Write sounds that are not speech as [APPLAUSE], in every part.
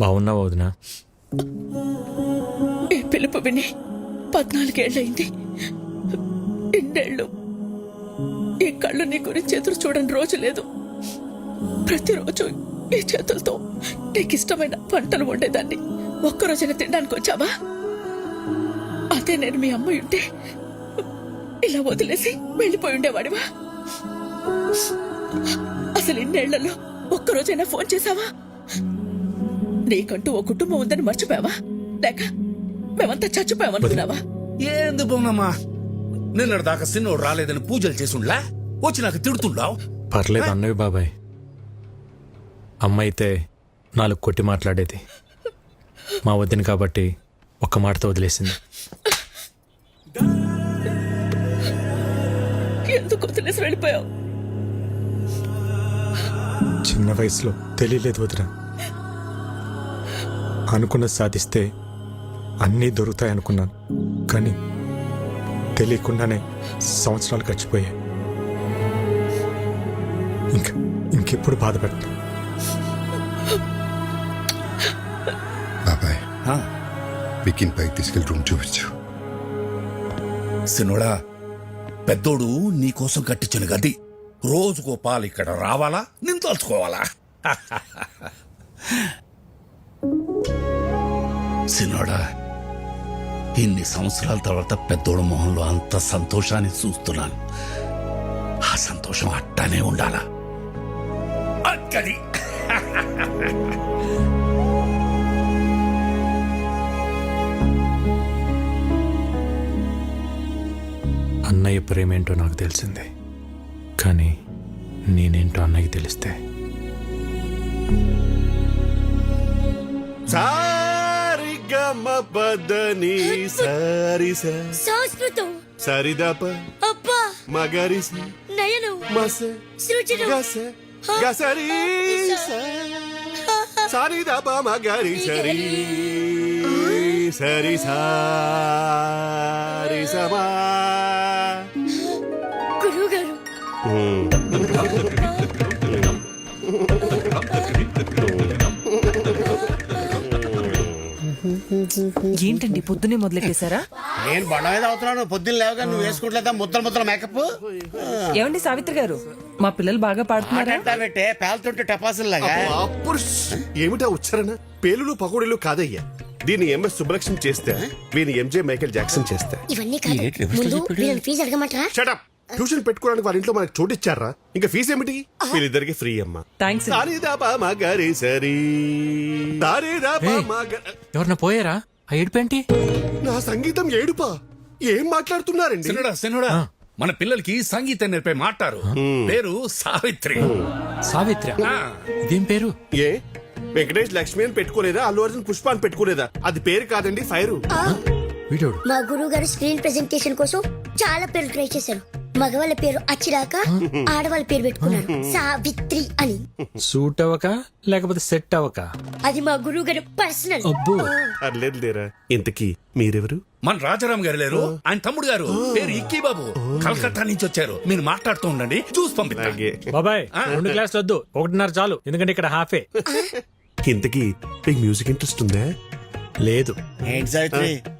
బాగున్నావు వదినా? ఈ పిలుపు విని పద్నాలుగేళ్ళయింది ఇన్నేళ్ళు ఈ కళ్ళు నీ గురించి ఎదురు చూడని రోజు లేదు. ప్రతిరోజు ఈ చేతులతో నీకు ఇష్టమైన వంటలు వండేదాన్ని. ఒక్కరోజైనా తినడానికి వచ్చావా? అదే నేను మీ అమ్మ ఉంటే ఇలా వదిలేసి వెళ్ళిపోయి ఉండేవాడివా? అసలు ఇన్నేళ్ళలో ఒక్కరోజైనా ఫోన్ చేశావా? నీకంటూ ఓ కుటుంబం ఉందని మర్చిపోయావా? లేక మేమంతా చచ్చిపోయామనుకున్నావా? ఏంది బొమ్మమ్మా? నిన్నటి దాకా సిన్నోడు రాలేదని పూజలు చేసుండ్లా? వచ్చి నాకు తిడుతుండావు? పర్లేదు అన్నవి బాబాయ్. అమ్మ అయితే నాలుగు కొట్టి మాట్లాడేది. మా వదిన కాబట్టి ఒక్క మాటతో వదిలేసింది. ఎందుకు వదిలేసి వెళ్ళిపోయావు? చిన్న వయసులో తెలియలేదు వదిన. అనుకున్నది సాధిస్తే అన్నీ దొరుకుతాయి అనుకున్నాను. కానీ తెలియకుండానే సంవత్సరాలు గడిచిపోయాయి. ఇంకా ఇంకెప్పుడు బాధపడతాను బాబాయ్. వికీని పైకి తీసుకెళ్ళి రూమ్ చూపించు. సిన్నోడా పెద్దోడు నీకోసం కట్టించిన గది రోజుకో పాలు ఇక్కడ రావాలా? నేను [LAUGHS] సిన్నోడా ఇన్ని సంవత్సరాల తర్వాత పెద్దోడు మొహంలో అంత సంతోషాన్ని చూస్తున్నాను. ఆ సంతోషం అట్టానే ఉండాలా? అక్కడి. అన్నయ్య ప్రేమేంటో నాకు తెలిసింది కానీ నేనేంటో అన్నయ్యకి తెలిస్తే. సారిగమ పదని సారి సంస్కృతం సరిదప. అబ్బా. మగరి నయనం. మస. సృజనం. గస. గసరి సరిదప మగరి సరి సరి సారి సమా. గురువు ఏంటండి పొద్దునే మొదలెట్టేశారా? నేను బండ మీద అవుతున్నాను. పొద్దున్న లేవగా నువ్వు వేసుకుంటలేదా? ముద్దలు ముద్దల మేకప్ ఏమండి సావిత్రి గారు మా పిల్లలు బాగా పాడుతున్నారా? పెట్టే పేలుతుంటే టపాసులు లాగా ఏమిటా ఉచ్చారణ? పేలులు పకోడీలు కాదయ్యా. దీన్ని ఎంఎస్ సుబ్బలక్ష్మి చేస్తే వీని ఎంజే మైకేల్ జాక్సన్ చేస్తే. ఇవన్నీ కాదు. ముందు వీళ్ళని ఫీజు అడగమంటారా? షటప్ ట్యూషన్ పెట్టుకోవడానికి వాళ్ళ ఇంట్లో మనకు చోటు ఇచ్చారా? ఇంకా ఫీజు ఏమిటి? వీళ్ళిద్దరికి ఫ్రీ అమ్మా. థ్యాంక్స్ ఎవరన్నా పోయారా? ఆ ఏడుపేంటి? నా సంగీతం ఏడుపా? ఏం మాట్లాడుతున్నారండి? సిన్నోడా సిన్నోడా మన పిల్లలకి సంగీతం నేర్పే మాటారు పేరు సావిత్రి. సావిత్ర? ఆ. ఇదేం పేరు? ఏ? వెంకటేష్ లక్ష్మి అని పెట్టుకోలేదా? అల్లు అర్జున్ పుష్ప అని పెట్టుకోలేదా? అది పేరు కాదండి ఫైరు. వీడోడు మా గురువు గారు స్క్రీన్ ప్రెజెంటేషన్ కోసం చాలా పేర్లు ట్రై చేశారు. మగవాళ్ళ పేరు అచ్చిరాక ఆడవాళ్ళ పేరు పెట్టుకున్నారు సావిత్రి అని. సూట్ అవ్వక లేకపోతే సెట్ అవ్వక అది మా గురువు గారు పర్సనల్. అబ్బో. లేరా. ఇంతకీ మీరెవరు? మన రాజారాం గారు లేరు. ఆయన తమ్ముడు గారు. పేరు ఇక్కీ బాబు కలకత్తా నుంచి వచ్చారు. మీరు మాట్లాడుతూ ఉండండి. చూసి పంపిస్తా. అలాగే. బాబాయ్ రెండు క్లాసులు వద్దు. ఒకటిన్నర చాలు. ఎందుకంటే ఇక్కడ హాఫే. ఇంతకీ మీకు మ్యూజిక్ ఇంట్రెస్ట్ ఉందా? లేదు. ఏంటి సావిత్రి?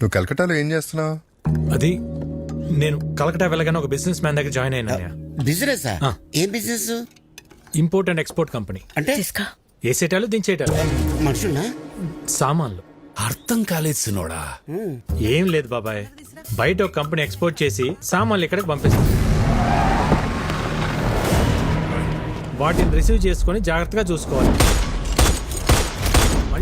నువ్వు కలకటాలో ఏం చేస్తున్నావు? అది నేను కలకటా వెళ్ళగానే ఒక బిజినెస్ మ్యాన్ దగ్గర జాయిన్ అయినా బిజినెస్ ఆ. ఏం business import and export company అంటే? వేసేటాలు దించేటాలు మనుషున్నా సామాన్లు. అర్థం కాలేదు సిన్నోడా ఏం లేదు బాబాయ్. బయట ఒక కంపెనీ ఎక్స్పోర్ట్ చేసి సామాన్లు ఇక్కడికి పంపిస్తుంది వాటిని రిసీవ్ చేసుకొని జాగ్రత్తగా చూసుకోవాలి.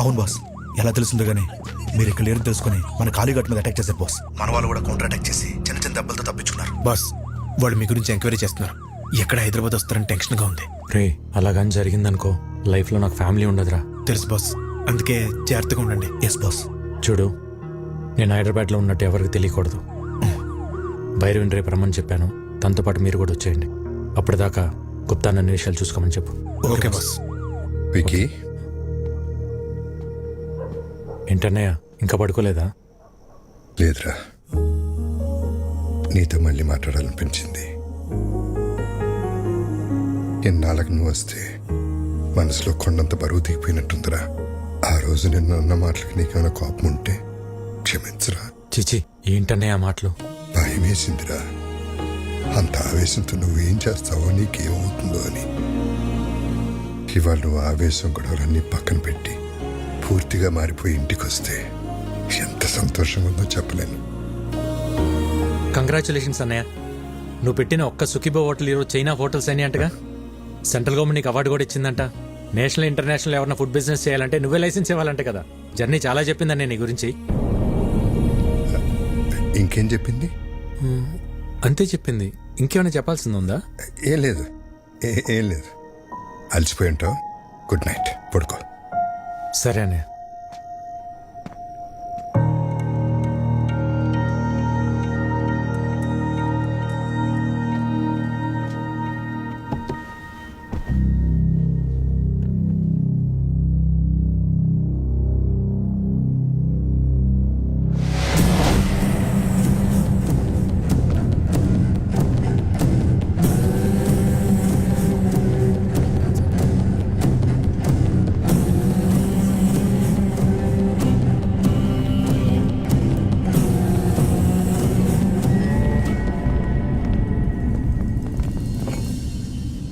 అవును బాస్. ఎలా తెలుస్తుందో గానీ మీరు ఇక్కడ లేరు తెలుసుకుని మన కాళీఘాట్ మీద అటాక్ చేశారు బాస్. మన వాళ్ళు కూడా కౌంటర్ అటాక్ చేసి చిన్న చిన్న దెబ్బలతో తప్పించుకున్నారు. బాస్ వాళ్ళు మీ గురించి ఎంక్వైరీ చేస్తున్నారు. ఎక్కడ హైదరాబాద్ వస్తారని టెన్షన్గా ఉంది. రే అలాగని జరిగిందనుకో లైఫ్లో నాకు ఫ్యామిలీ ఉండదురా. తెలుసు బాస్. అందుకే జాగ్రత్తగా ఉండండి. ఎస్ బాస్ చూడు నేను హైదరాబాద్లో ఉన్నట్టు ఎవరికి తెలియకూడదు. భైరవిని రేపు రమ్మని చెప్పాను. తనతో పాటు మీరు కూడా వచ్చేయండి. అప్పటిదాకా గుప్తా నన్ను విషయాలు చూసుకోమని చెప్పు. Okay boss. వికీ? ఏంటన్నయ్య ఇంకా పడుకోలేదా? లేదురా. నీతో మళ్ళీ మాట్లాడాలనిపించింది. ఎన్నాళ్ళకి నువ్వు వస్తే మనసులో కొండంత బరువు దిగిపోయినట్టుందిరా. ఆ రోజు నిన్ను అన్న మాటలకి నీకేమైనా కోపం ఉంటే క్షమించరా. చిచి ఏంటన్నయ్య ఆ మాటలు? భయం వేసిందిరా అంత ఆవేశంతో నువ్వేం చేస్తావో నీకేమవుతుందో అని. ఇవాళ నువ్వు ఆవేశం గొడవలన్నీ పక్కన పెట్టి పూర్తిగా మారిపోయి ఇంటికి వస్తే ఎంత సంతోషంగా ఉందో చెప్పలేను. కంగ్రాచులేషన్స్ అన్నయ్య. నువ్వు పెట్టిన ఒక్క సుఖీబో హోటల్ ఈరోజు చైనా హోటల్స్ అని అంటగా? సెంట్రల్ గవర్నమెంట్ నీకు అవార్డు కూడా ఇచ్చిందంట. నేషనల్ ఇంటర్నేషనల్ ఎవరైనా ఫుడ్ బిజినెస్ చేయాలంటే నువ్వే లైసెన్స్ ఇవ్వాలంటే కదా. జర్నీ చాలా చెప్పిందన్నయ్య నీ గురించి. ఇంకేం చెప్పింది? అంతే చెప్పింది. ఇంకేమైనా చెప్పాల్సింది ఉందా? ఏం లేదు. ఏం లేదు. అలసిపోయి ఉంటావు. గుడ్ నైట్ పడుకో. సరే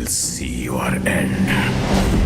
will see your end.